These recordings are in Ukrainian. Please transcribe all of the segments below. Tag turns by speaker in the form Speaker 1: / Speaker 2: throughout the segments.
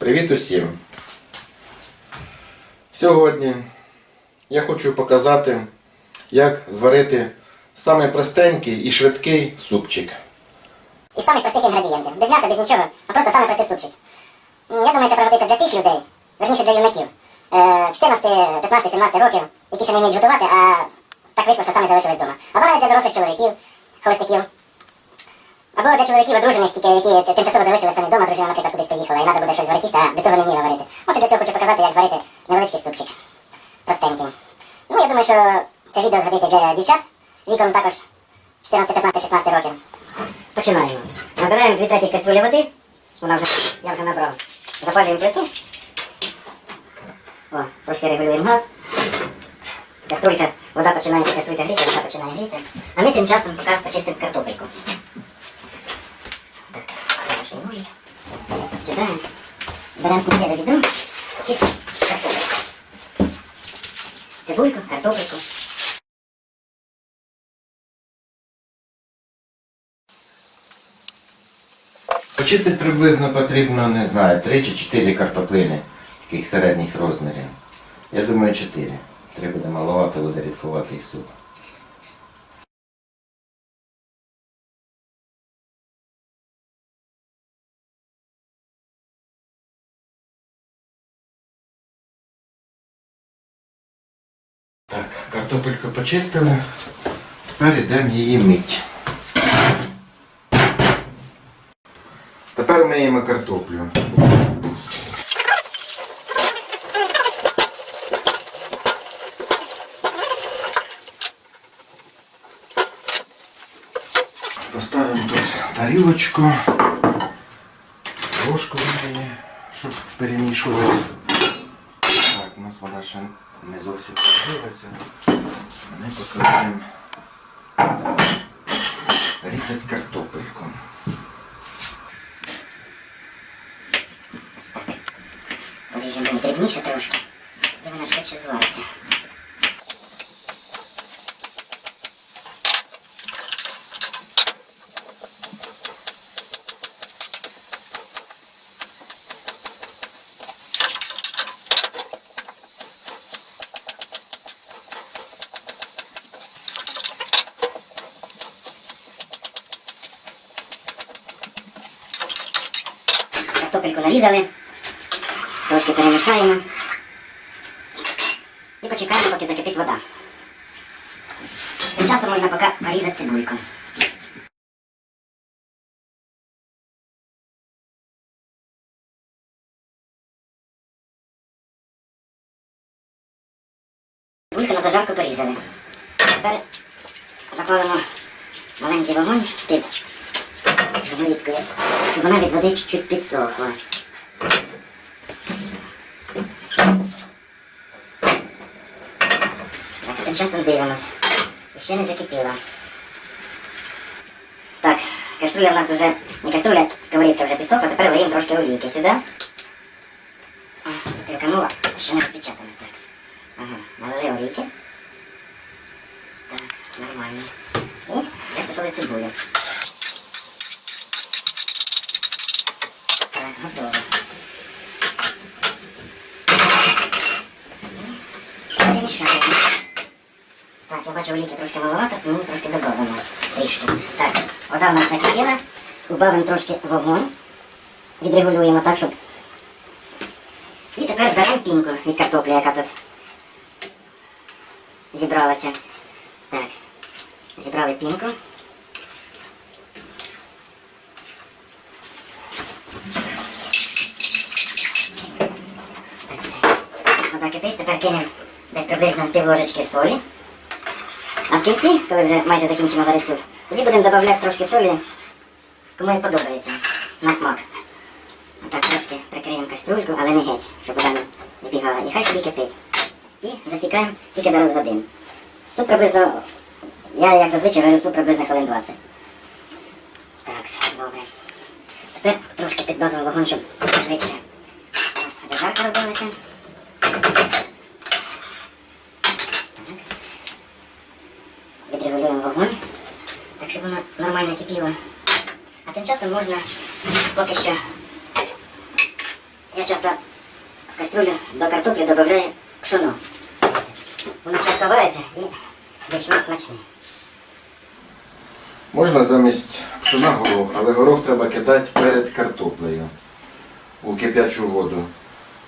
Speaker 1: Привіт усім! Сьогодні я хочу показати, як зварити самий простенький і швидкий супчик.
Speaker 2: Із самих простих інгредієнтів. Без м'яса, без нічого, а просто самий простий супчик. Я думаю, це пригодиться для тих людей, верніше для юнаків. е, 14, 15, 17 років, які ще не вміють готувати, а так вийшло, що самі залишились вдома. Або навіть для дорослих чоловіків, холостяків. Або для чоловіків одружених, тільки які тимчасово залишилися самі вдома, дружина, наприклад, кудись поїхала, і треба буде щось зварити, а до цього не вміла варити. От і для цього хочу показати, як зварити невеличкий супчик. Простенький. Ну, я думаю, що це відео згодиться для дівчат віком також 14, 15, 16 років. Починаємо. Набираємо 2 треті каструлі води. Вона вже, я вже набрав. Запалюємо плиту. О, трошки регулюємо газ. Каструлька, вода починає, каструлька гріться, вода починає грітися. А ми тим часом поки почистимо картопельку. Ножик. Сідаємо. Беремо сміттєве відро. Чистимо картопельку. Цибульку, картопельку.
Speaker 1: Почистити приблизно потрібно, не знаю, 3 чи 4 картоплини таких середніх розмірів. Я думаю, 4. Три буде маловато, буде рідкуватий суп. Почистили. Тепер йдемо її мить. Тепер миємо картоплю. Поставимо тут тарілочку, ложку в неї, щоб перемішувати. Так, у нас вода ще не зовсім подивилися. Ми покладаємо різати картопельку.
Speaker 2: Ріжемо дрібніше трошки, і вона швидше звариться. Картопельку нарізали, трошки перемішаємо і почекаємо, поки закипить вода. Тим часом можна поки порізати цибульку. Цибульку на зажарку порізали. Тепер запалимо маленький вогонь під сковорідкою, щоб вона від води чуть-чуть підсохла. Так, а тим часом дивимось. Ще не закипіла. Так, каструля в нас вже, не каструля, сковорідка вже підсохла, тепер лиємо трошки олійки сюди. А, Переканула, ще не розпечатано. Так. Ага, налили олійки. Так, нормально. І висипали цибулю. Бачу олійки трошки маловато, мені трошки додамо. Трішки. Так, вода в нас накипіла. Убавимо трошки вогонь. Відрегулюємо так, щоб. І тепер зберемо пінку від картоплі, яка тут зібралася. Так. Зібрали пінку. Так, все. Вода кипить, тепер кинемо десь приблизно пів ложечки солі. В кінці, коли вже майже закінчимо варити суп, тоді будемо додавати трошки солі, кому подобається, на смак. Отак трошки прикриємо каструльку, але не геть, щоб вода не збігала. І хай собі кипить. І засікаємо тільки зараз годин. Суп приблизно, я як зазвичай варю суп приблизно хвилин 20. Так, добре. Тепер трошки підбавимо вогонь, щоб швидше. У зажарка робилася. Відрегулюємо вогонь, так щоб воно нормально кипіло. А тим часом можна поки що Я часто в кастрюлю до картоплі додаю пшоно. Воно швидко вариться і більш-менш смачне.
Speaker 1: Можна замість пшона горох, але горох треба кидати перед картоплею у кип'ячу воду.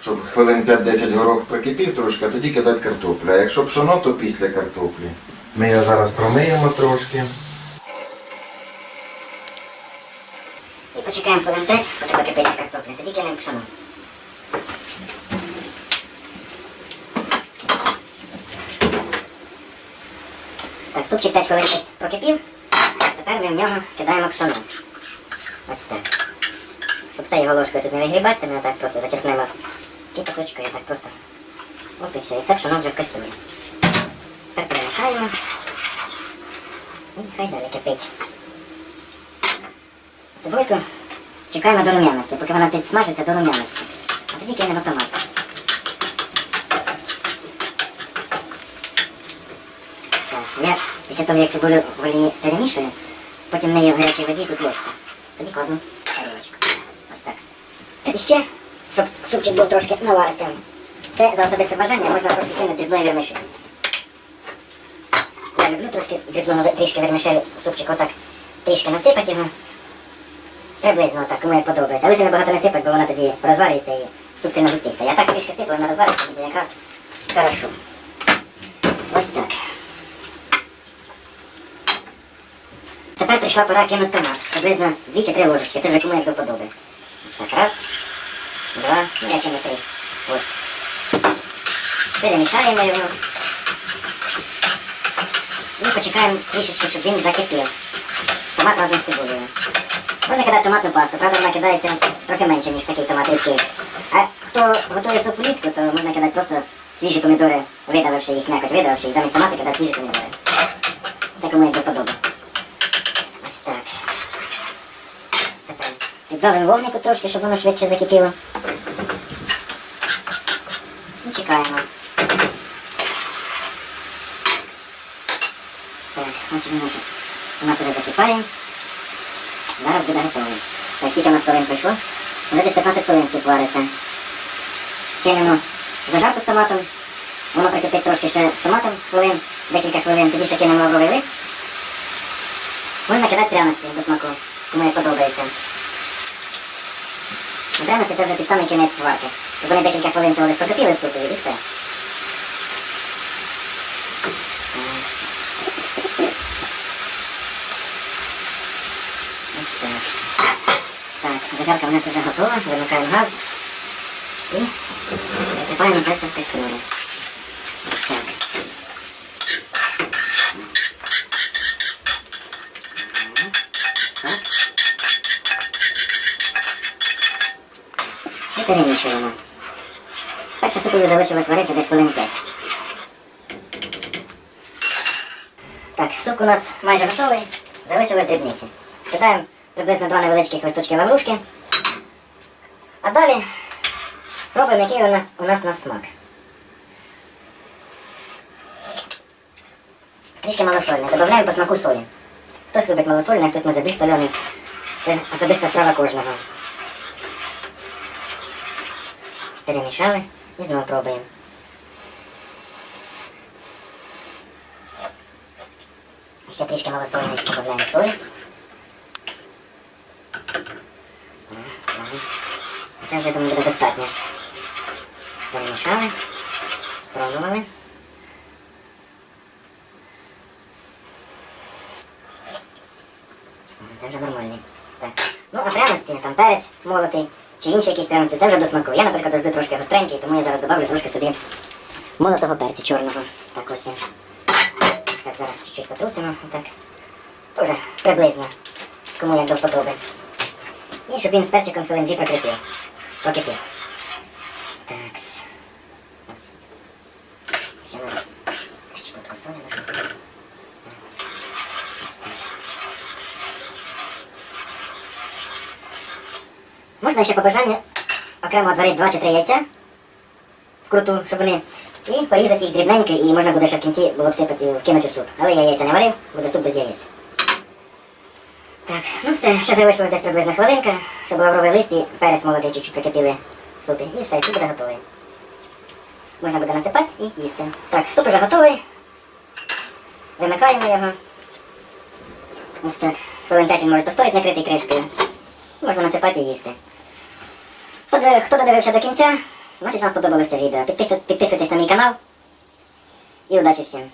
Speaker 1: Щоб хвилин 5-10 горох прикипів трошки, а тоді кидати картоплю. А якщо пшоно, то після картоплі. Ми його зараз промиємо трошки.
Speaker 2: І почекаємо хвилин 5, поки покипить картопля. Тоді кинемо пшоно. Так, супчик 5 хвилин десь прокипів. Тепер ми в нього кидаємо пшоно. Ось так. Щоб все його ложкою тут не вигрібати, ми отак просто зачерпнемо кипяточкою, так просто. От і все. І все пшоно вже в кастрюлі. Тепер перемішаємо. І хай далі кипить. Цибульку чекаємо до рум'яності, поки вона підсмажиться до рум'яності. А тоді кинемо томат. Я після того, як цибулю в олії перемішую, потім нею в гарячій воді тут ложку. Тоді кладу тарілочку. Ось так. І ще, щоб супчик був трошки наваристим. Це за особисте бажання можна трошки кинути дрібної вермиші. Я люблю трошки дрібного трішки вермишелю в супчик отак трішки насипати його. Приблизно так, кому як подобається. Але сильно багато не сипать, бо вона тоді розварюється і суп сильно густий. А так трішки сипаю, вона розварюється, буде якраз хорошо. Ось так. Тепер прийшла пора кинути томат. Приблизно 2 чи 3 ложечки. Це вже кому як до подоби. Ось так, раз, два, ну я кину три. Ось. Перемішаємо його. І почекаємо трішечки, щоб він закипів. Томат разом з цибулею. Можна кидати томатну пасту, правда вона кидається трохи менше, ніж такий томат рідкий. А хто готує суп влітку, то можна кидати просто свіжі помідори, видавивши їх м'якоть, видавивши, і замість томата кидати свіжі помідори. Це кому як до подоби. Ось так. Тепер вогнику трошки, щоб воно швидше закипіло. І чекаємо. Так, ось він у нас вже закипає. Зараз буде готовий. Так, скільки у нас хвилин пройшло? Вже десь 15 хвилин суп вариться. Кинемо зажарку з томатом. Воно прикипить трошки ще з томатом хвилин, декілька хвилин, тоді ще кинемо лавровий лист. Можна кидати пряності до смаку, кому як подобається. Пряності це вже під самий кінець варки. Вони декілька хвилин цього лише прокипіли в супі і все. Ось так. Так, зажарка у нас вже готова, вимикаємо газ і висипаємо все в кастрюлю. І перемішуємо. Перше супові залишилось варити десь хвилин 5. Так, суп у нас майже готовий. Залишилось дрібниці. Кидаємо приблизно два невеличких листочки лаврушки. А далі пробуємо, який у нас, у нас на смак. Трішки малосольне. Додаємо по смаку солі. Хтось любить малосольне, хтось може більш соляний. Це особиста страва кожного. Перемішали і знову пробуємо. Ще трішки малосольний додаємо солі. Це вже думаю буде достатньо. Перемішали, спробували. Це вже нормальний. Ну, а пряності, там перець молотий чи інші якісь пряності, це вже до смаку. Я, наприклад, люблю трошки гостренький, тому я зараз добавлю трошки собі молотого перцю чорного. Так ось він. Так, зараз чуть-чуть потрусимо. Так. Тоже приблизно. Кому як до вподоби. І щоб він з перчиком хвилин дві прикріпив. Прокипів. Так. Ось. Ще надо. Щепотку солі на щось. Ось так. Можна ще по бажанню окремо відварити 2 чи 3 яйця вкруту, щоб вони. І порізати їх дрібненько, і можна буде ще в кінці було б сипати, вкинути у суп. Але я яйця не варив, буде суп без яєць. Так, ну все, ще залишилось десь приблизно хвилинка, щоб лавровий лист і перець молотий чуть-чуть прикипіли супі. І все, суп буде готовий. Можна буде насипати і їсти. Так, суп уже готовий. Вимикаємо його. Ось так. Хвилин 5 він може постояти накритий кришкою. Можна насипати і їсти. Хто, додивився до кінця, значить вам сподобалося відео. Підписуйтесь на мій канал. І удачі всім!